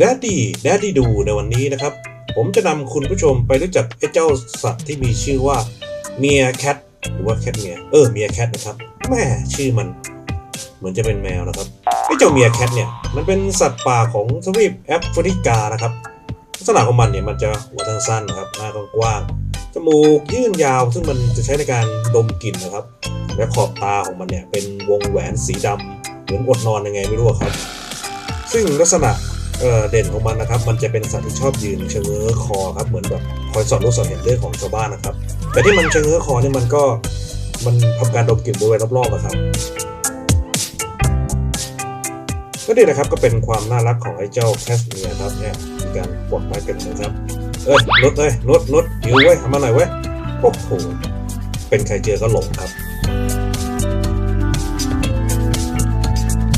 d ด d ดี้แดดดี้ดูในวันนี้นะครับ ผมจะนำคุณผู้ชมไปรู้จักไอ้เจ้าสัตว์ที่มีชื่อว่าเมียแคทหรือว่าแคทเมียเออเมียแคทนะครับแม่ชื่อมัน เหมือนจะเป็นแมวนะครับไอ้เจ้าเมียแคทเนี่ยมันเป็นสัตว์ป่าของทวีปแอฟริกานะครับลักษณะของมันเนี่ยมันจะหัวทางสั้นนะครับหน้ากว้างจมูกยื่นยาวซึ่งมันจะใช้ในการดมกลิ่นนะครับ และขอบตาของมันเนี่ยเป็นวงแหวนสีดำเหมือนอดนอนยังไงไม่รู้ครับ ซึ่งลักษณะ เเด่นของมันนะครับ มันจะเป็นสัตว์ที่ชอบยืนเชงเง้อคอครับ เหมือนแบบคอยสอนรู้สอนเห็นเรื่องของชาวบ้านนะครับ แต่ที่มันเชงเง้อคอเนี่ยมันก็มันทำการดมกลิ่นบริเวณรอบๆอะครับ ก็นี่นะครับก็เป็นความน่ารักของไอ้เจ้าแคสเมียร์ครับเนี่ยมีการปลดไม้เป็นนะครับ เอ้ยนุดเอ้ยนุดนุดหิวเว้ยทำมาหน่อยเว้ยโอ้โหเป็นใครเจอก็หลงครับ